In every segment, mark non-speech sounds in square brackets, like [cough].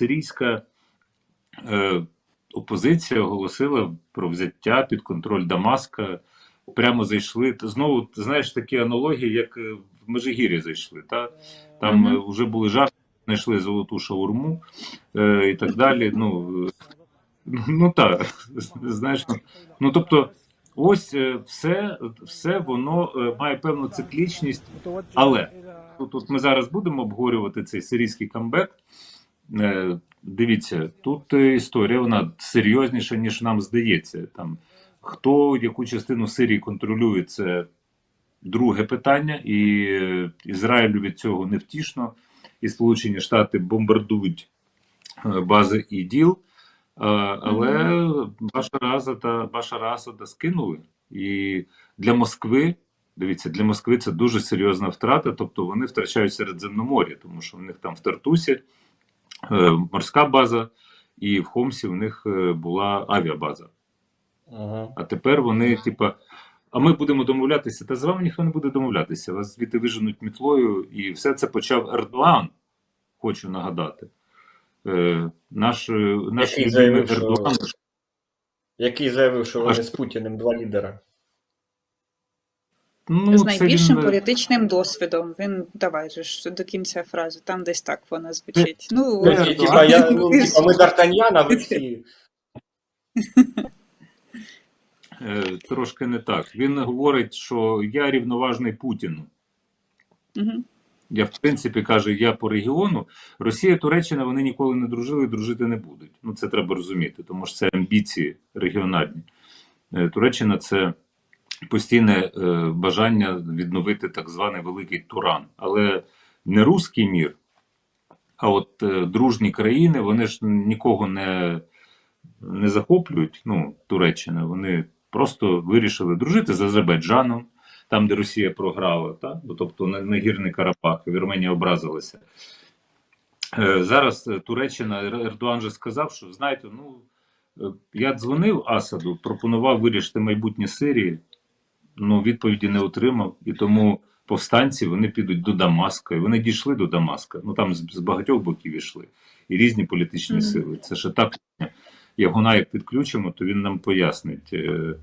сирійська е, опозиція оголосила про взяття під контроль Дамаска. Прямо зайшли. Знову знаєш такі аналогії, як е, в Межигір'я зайшли. Та? Там е, вже були жарти, знайшли золоту шаурму е, і так далі. Ну, ну так, знаєш, ну, тобто, ось е, все, все воно має певну циклічність. Але тут, тут ми зараз будемо обговорювати цей сирійський камбек. Е, дивіться, тут е, історія вона серйозніша, ніж нам здається. Там хто яку частину Сирії контролює, це друге питання, і е, Ізраїлю від цього не втішно, і Сполучені Штати бомбардують бази ІДІЛ. Але Башара Асада, Башара Асада скинули. І для Москви, дивіться, для Москви це дуже серйозна втрата. Тобто вони втрачають Середземномор'я, тому що в них там в Тартусі морська база, і в Хомсі в них е, була авіабаза. Ага. А тепер вони, типа, а ми будемо домовлятися. Та з вами ніхто не буде домовлятися. Вас звідти виженуть мітлою, і все це почав Ердоан. Хочу нагадати. Е, наш е, наш Який заявив, що- Ердоан. Який заявив, що вони Аж- з Путіним два лідера. Ну, з найбільшим він, е, політичним досвідом. Він давай же ж до кінця фрази, там десь так вона звучить. Ну, Це- Тобто, типа, я, ну, типа, ми Д'Артаньян, а ви всі. е, трошки не так. Він говорить, що я рівноважний Путіну. Мгм. Я, в принципі, каже, я по регіону. Росія, Туреччина, вони ніколи не дружили, і дружити не будуть. Ну, це треба розуміти, тому що це амбіції регіональні. Е, Туреччина це постійне е, бажання відновити так званий великий Туран. Але не руський мір, а от е, дружні країни, вони ж нікого не, не захоплюють. Ну, Туреччина, вони просто вирішили дружити з Азербайджаном там, де Росія програла, та? Тобто на, Гірний Карабах, Вірменія образилася. Е, зараз Туреччина Ер- Ердоан же сказав, що знаєте, ну я дзвонив Асаду, пропонував вирішити майбутнє Сирії, ну відповіді не отримав, і тому повстанці вони підуть до Дамаска. І вони дійшли до Дамаска. Ну там з, з багатьох боків йшли, і різні політичні Мгм. сили. Це ще так. Ягуна, як підключимо, то він нам пояснить. Е,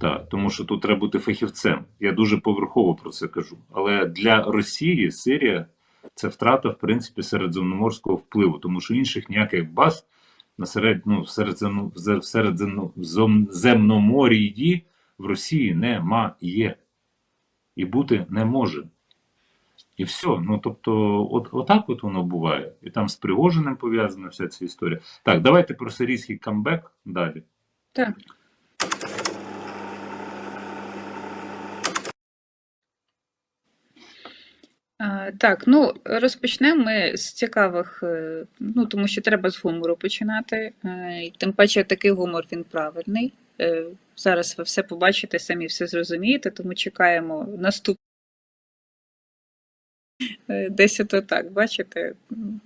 та, тому що тут треба бути фахівцем. Я дуже поверхово про це кажу. Але для Росії Сирія це втрата, в принципі, середземноморського впливу, тому що інших ніяких баз на серед, ну, в середземно, в Росії немає. І бути не може. І все. Ну тобто, от, отак от воно буває. І там з Пригожиним пов'язана вся ця історія. Так, давайте про сирійський камбек далі. Так. Так, ну розпочнемо ми з цікавих, е, ну тому що треба з гумору починати. е, і Тим паче такий гумор він правильний. Е, Зараз ви все побачите, самі все зрозумієте, тому чекаємо наступ. Е, Десь ото так, бачите,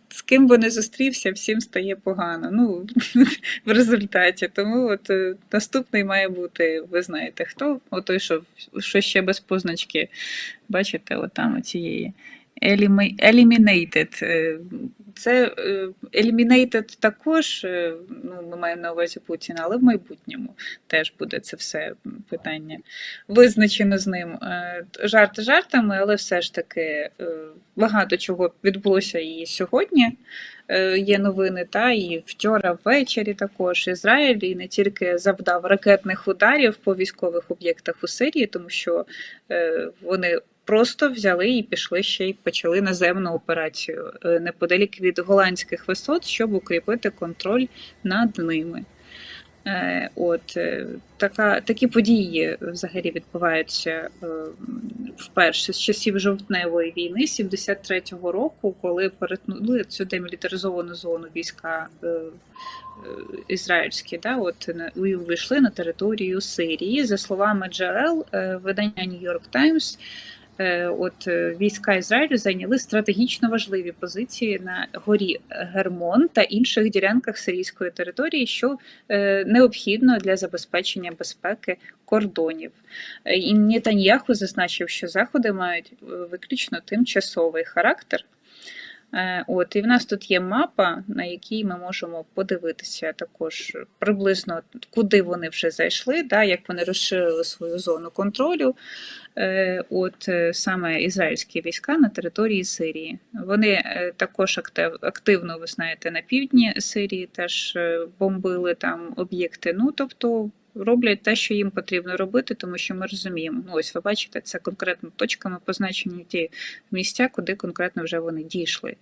з ким би не зустрівся, всім стає погано. Ну, [laughs] в результаті. Тому от е, наступний має бути, ви знаєте хто, отой, що, що ще без позначки, бачите, от там оцієї. Elimi- Eliminated. Е, Це е, Eliminated також, е, ну, ми маємо на увазі Путіна, але в майбутньому теж буде це все питання визначено з ним. Жарти жартами, але все ж таки багато чого відбулося і сьогодні. Є новини, та і вчора ввечері також Ізраїль і не тільки завдав ракетних ударів по військових об'єктах у Сирії, тому що вони просто взяли і пішли ще й почали наземну операцію е, неподалік від голландських висот, щоб укріпити контроль над ними. Е, От е, така, такі події взагалі відбуваються вперше з часів жовтневої війни 73-го року, коли перетнули цю демілітаризовану зону війська ізраїльські, да, от на- увійшли на територію Сирії. За словами джерел видання New York Times, от е, війська Ізраїлю зайняли стратегічно важливі позиції на горі Гермон та інших ділянках сирійської території, що е, необхідно для забезпечення безпеки кордонів. Е, І Нетаньяху зазначив, що заходи мають е, виключно тимчасовий характер. Е, От, і в нас тут є мапа, на якій ми можемо подивитися також приблизно, куди вони вже зайшли, да, як вони розширили свою зону контролю. Е, От е, саме ізраїльські війська на території Сирії. Вони також актив, активно, ви знаєте, на півдні Сирії теж бомбили там об'єкти. Ну тобто роблять те, що їм потрібно робити, тому що ми розуміємо. Ну, ось ви бачите, це конкретно точками позначені ті місця, куди конкретно вже вони дійшли.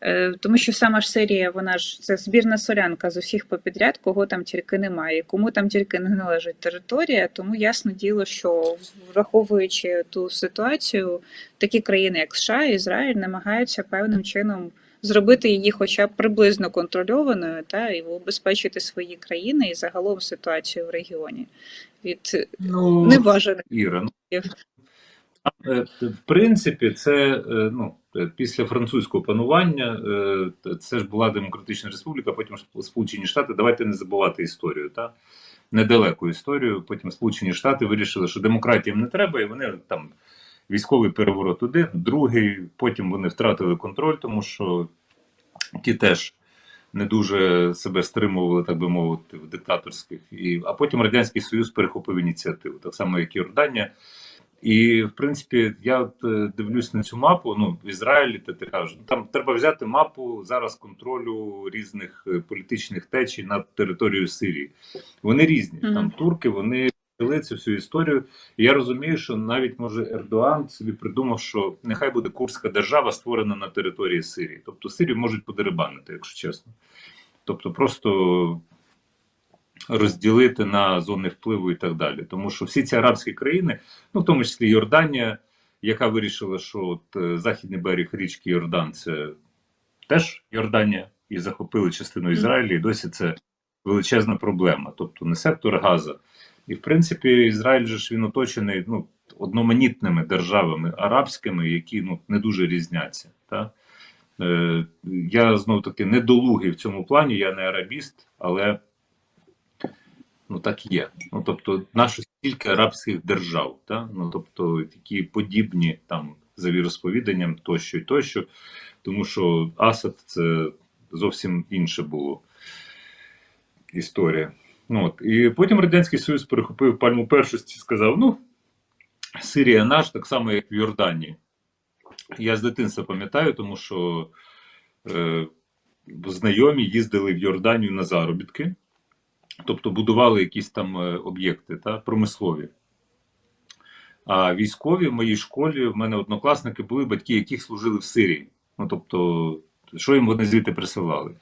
Е, Тому що сама ж Сирія, вона ж це збірна солянка з усіх попідряд, кого там тільки немає, кому там тільки не належить територія. Тому ясно діло, що враховуючи ту ситуацію, такі країни, як США Ізраїль, намагаються певним чином зробити її, хоча б приблизно контрольованою, та і убезпечити свої країни і загалом ситуацію в регіоні від Ну, небажаних. Іра, ну, е, в принципі, це е, ну, е, після французького панування це ж була демократична республіка, потім Сполучені Штати. Давайте не забувати історію, та недалеку історію. Потім Сполучені Штати вирішили, що демократії не треба, і вони там військовий переворот один, другий. Потім вони втратили контроль, тому що ті теж не дуже себе стримували, так би мовити, в диктаторських. І, а потім Радянський Союз перехопив ініціативу, так само, як і Йорданія. І, в принципі, я от е, дивлюсь на цю мапу. Ну, в Ізраїлі ти, ти кажеш, ну, там треба взяти мапу зараз контролю різних е, політичних течій над територією Сирії. Вони різні. Мгм. Там турки, вони цю всю історію. І я розумію, що навіть може Ердоан собі придумав, що нехай буде курська держава створена на території Сирії. Тобто Сирію можуть подерибанити, якщо чесно. Тобто, просто розділити на зони впливу і так далі. Тому що всі ці арабські країни, ну в тому числі Йорданія, яка вирішила, що от е, західний берег річки Йордан це теж Йорданія, і захопили частину Ізраїлю, і досі це величезна проблема. Тобто не сектор Газа. І в принципі, Ізраїль же ж він оточений ну, одноманітними державами арабськими, які ну, не дуже різняться. Та? Е, я знов таки недолугий в цьому плані, я не арабіст, але ну так є. Ну тобто, наше стільки арабських держав, та? ну тобто такі подібні там за віросповіданням тощо і тощо, тому що Асад це зовсім інше було історія. Ну, от. І потім Радянський Союз перехопив пальму першості сказав: ну, Сирія наш, так само, як в Йорданії. Я з дитинства пам'ятаю, тому що е, знайомі їздили в Йорданію на заробітки, тобто будували якісь там е, об'єкти та, промислові. А військові в моїй школі в мене однокласники були батьки, яких служили в Сирії. Ну, тобто, що їм вони звідти присилали?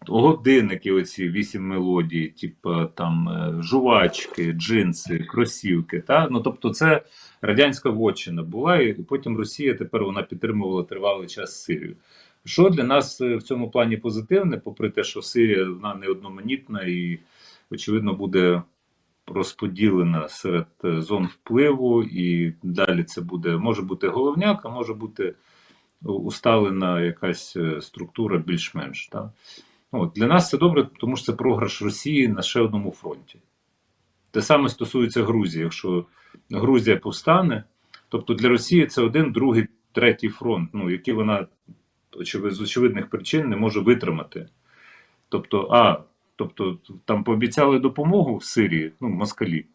Годинники, оці вісім мелодій, типу там е, жувачки, джинси, кросівки. Та? Ну, тобто, це радянська вотчина була, і потім Росія тепер вона підтримувала тривалий час Сирію. Що для нас е, в цьому плані позитивне, попри те, що Сирія вона не одноманітна і, очевидно, буде розподілена серед е, зон впливу, і далі це буде може бути головняк, а може бути усталена якась структура більш-менш. Так? Ну, от, для нас це добре, тому що це програш Росії на ще одному фронті. Те саме стосується Грузії. Якщо Грузія повстане, тобто для Росії це один, другий, третій фронт, ну, який вона з очевидних причин не може витримати. Тобто, а, тобто там пообіцяли допомогу в Сирії, ну, москалі,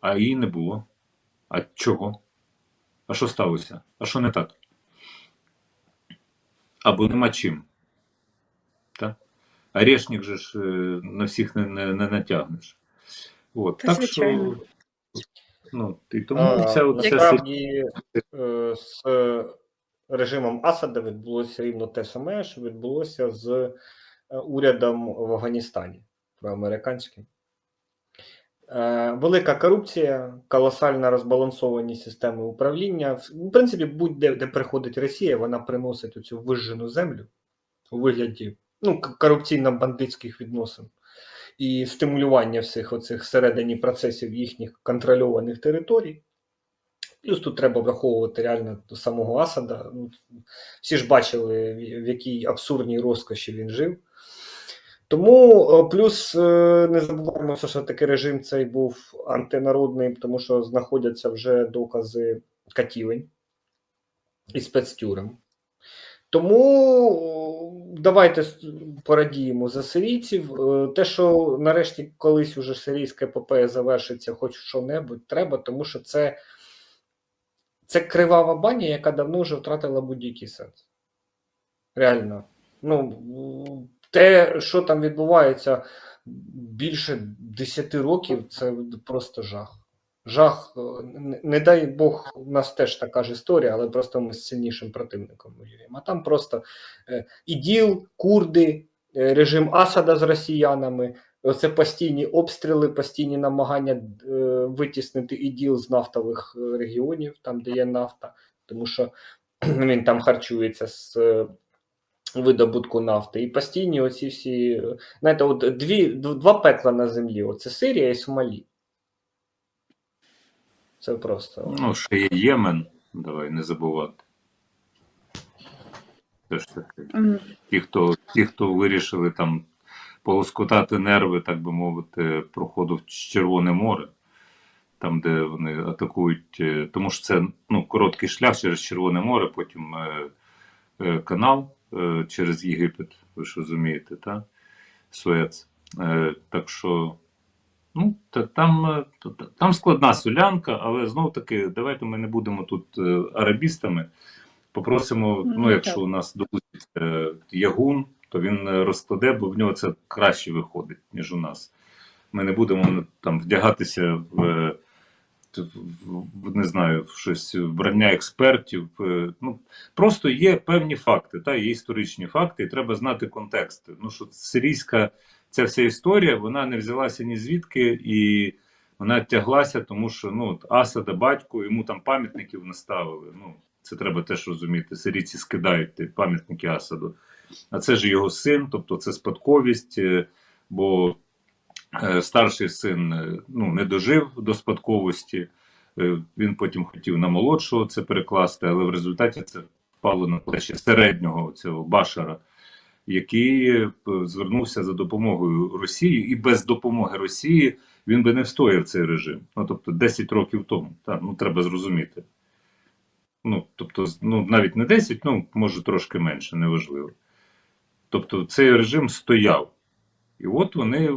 а її не було. А чого? А що сталося? А що не так? Або нема чим. Орешник же ж е, на всіх не, не, не натягнеш. От, Та так звичайно. що. Ну, і тому А, ця, от- ця Насправді е, з режимом Асада відбулося рівно те саме, що відбулося з е, урядом в Афганістані проамериканським. Велика корупція, колосальна розбалансованість системи управління. В принципі, будь-де де приходить Росія, вона приносить цю вижжену землю у вигляді ну, корупційно-бандитських відносин і стимулювання всіх оцих всередині процесів їхніх контрольованих територій. Плюс тут треба враховувати реально до самого Асада. Ну, всі ж бачили, в якій абсурдній розкоші він жив. Тому е, плюс е, не забуваємо, що такий режим цей був антинародний, тому що знаходяться вже докази катівень і спецтюрем. Тому давайте порадіємо за сирійців. Е, Те, що нарешті колись уже сирійська епопея завершиться, хоч що-небудь, треба, тому що це, це кривава баня, яка давно вже втратила будь-який сенс. Реально. Ну, те, що там відбувається більше 10 років, це просто жах. Жах, е, не, дай Бог, у нас теж така ж історія, але просто ми з сильнішим противником воюємо. А там просто е, іділ, курди, е, режим Асада з росіянами, оце постійні обстріли, постійні намагання витіснити іділ з нафтових регіонів, там, де є нафта, тому що [clears throat] він там харчується з видобутку нафти. І постійні оці всі, знаєте, от дві, два пекла на землі: оце Сирія і Сомалі. Це просто. Ну, ще є Ємен, давай не забувати. Це ж таки. Ті, хто, ті, хто вирішили там полоскотати нерви, так би мовити, проходу в Червоне море, там, де вони атакують, е, тому що це ну, короткий шлях через Червоне море, потім е, е, канал е, через Єгипет, ви ж розумієте, та? Суец. Е, так що, ну, та, там, е, та- та- там складна солянка, але знов таки, давайте ми не будемо тут е, арабістами. Попросимо, Ну, ну, якщо так. у нас долучиться е, Ягун, то він розкладе, бо в нього це краще виходить, ніж у нас. Ми не будемо ну, там вдягатися в, в, не знаю, в щось вбрання експертів. Ну, просто є певні факти, та, є історичні факти, і треба знати контексти. Ну, що сирійська ця вся історія, вона не взялася ні звідки, і вона тяглася, тому що ну, Асада, батько, йому там пам'ятників наставили. Ну, це треба теж розуміти. Сирійці скидають пам'ятники Асаду. А це ж його син, тобто це спадковість, е, бо е, старший син е, ну, не дожив до спадковості. Він потім хотів на молодшого це перекласти, але в результаті це впало на плечі середнього цього Башара, який е, звернувся за допомогою Росії, і без допомоги Росії він би не встояв цей режим. Ну тобто 10 років тому. Так, ну треба зрозуміти. Ну, тобто, ну навіть не 10, ну може трошки менше, неважливо. Тобто цей режим стояв. І от вони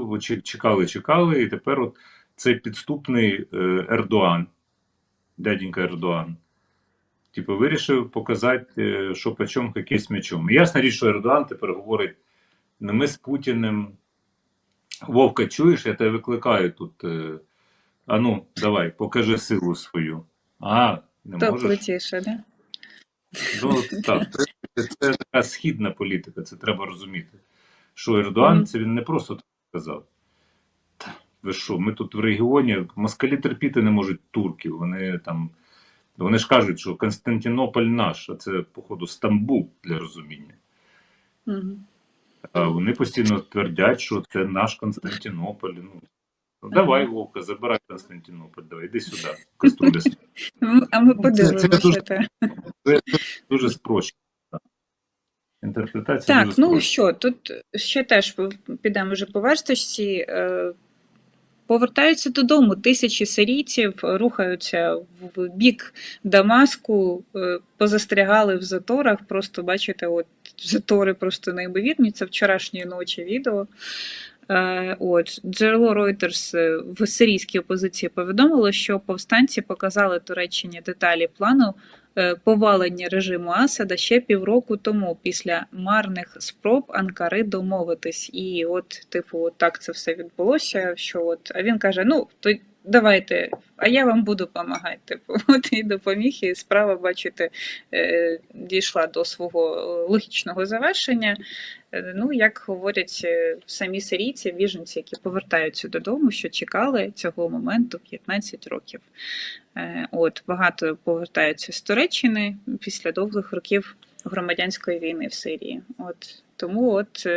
чекали, чекали, і тепер от цей підступний е, Ердоан, дяденька Ердоан, типу, вирішив показати, е, що почом якийсь м'ячом. І ясна річ, що Ердоан тепер говорить: ну ми з Путіним. Вовка, чуєш, я тебе викликаю тут. Е, а ну, давай, покажи силу свою. А, не То можеш. да? Ну, так, це, це така східна політика, це треба розуміти. Що Ердоан, Мгм. це він не просто так сказав. Ви що, ми тут в регіоні, москалі терпіти не можуть турків. Вони там. Вони ж кажуть, що Константинополь наш, а це, походу, Стамбул для розуміння. Мгм. А вони постійно твердять, що це наш Константинополь. Ну, ну, давай, Вовка, забирай Константинополь, давай, іди сюди. Кастрюля Ну, [laughs] А ми Ну, це- це дуже-. Це дуже спрощено. Інтерпретація Так, ну що, тут ще теж підемо вже по версточці. Повертаються додому. Тисячі сирійців рухаються в бік Дамаску, е, позастрягали в заторах. Просто бачите, от затори просто неймовірні. Це вчорашньої ночі відео. Е, От джерело Reuters е, в сирійській опозиції повідомило, що повстанці показали Туреччині деталі плану е, повалення режиму Асада ще півроку тому, після марних спроб Анкари домовитись. І от, типу, от так це все відбулося. Що от, а він каже: ну то давайте, а я вам буду допомагати. [laughs] Типу, от і допоміг, і справа, бачите, е, дійшла до свого е, логічного завершення. Е, Ну, як говорять самі сирійці, біженці, які повертаються додому, що чекали цього моменту 15 років. От багато повертаються з Туреччини після довгих років громадянської війни в Сирії. От тому от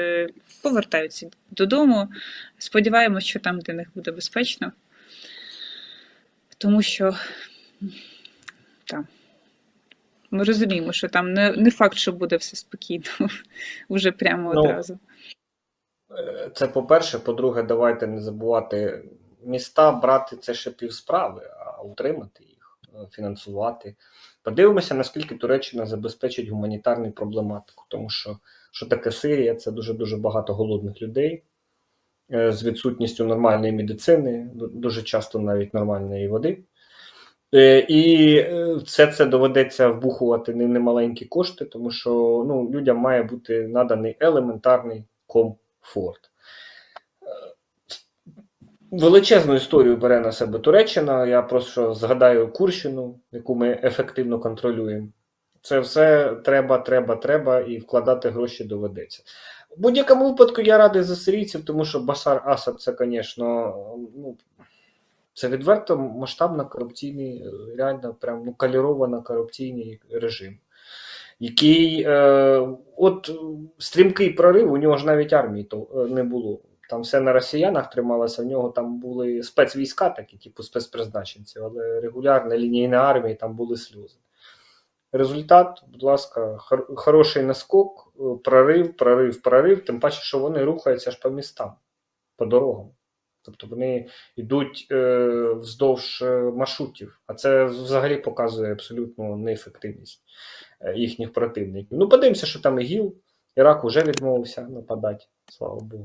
повертаються додому. Сподіваємось, що там для них буде безпечно, тому що так. Ми розуміємо, що там не, не факт, що буде все спокійно [laughs] вже прямо Ну, одразу. Е, Це по-перше. По-друге, давайте не забувати міста брати це ще півсправи, а утримати їх, е, фінансувати. Подивимося, наскільки Туреччина забезпечить гуманітарну проблематику, тому що що таке Сирія? Це дуже дуже багато голодних людей з відсутністю нормальної медицини, дуже часто навіть нормальної води. Е, І е, все це доведеться вбухувати не немаленькі кошти, тому що ну, людям має бути наданий елементарний комфорт. Е, Величезну історію бере на себе Туреччина. Я просто згадаю Курщину, яку ми ефективно контролюємо. Це все треба, треба, треба, і вкладати гроші доведеться. В будь-якому випадку я радий за сирійців, тому що Башар Асад це, звісно, ну, це відверто масштабно корупційний, е, реально прям ну, каліровано корупційний режим, який е, от стрімкий прорив, у нього ж навіть армії то е, не було. Там все на росіянах трималося, в нього там були спецвійська, такі, типу спецпризначенці, але регулярна лінійна армія, там були сльози. Результат, будь ласка, хор- хороший наскок, е, прорив, прорив, прорив, тим паче, що вони рухаються ж по містам, по дорогам. Тобто вони йдуть е, вздовж е, маршрутів, а це взагалі показує абсолютну неефективність е, їхніх противників. Ну, подивимося, що там ІГІЛ. Ірак уже відмовився нападати, слава Богу.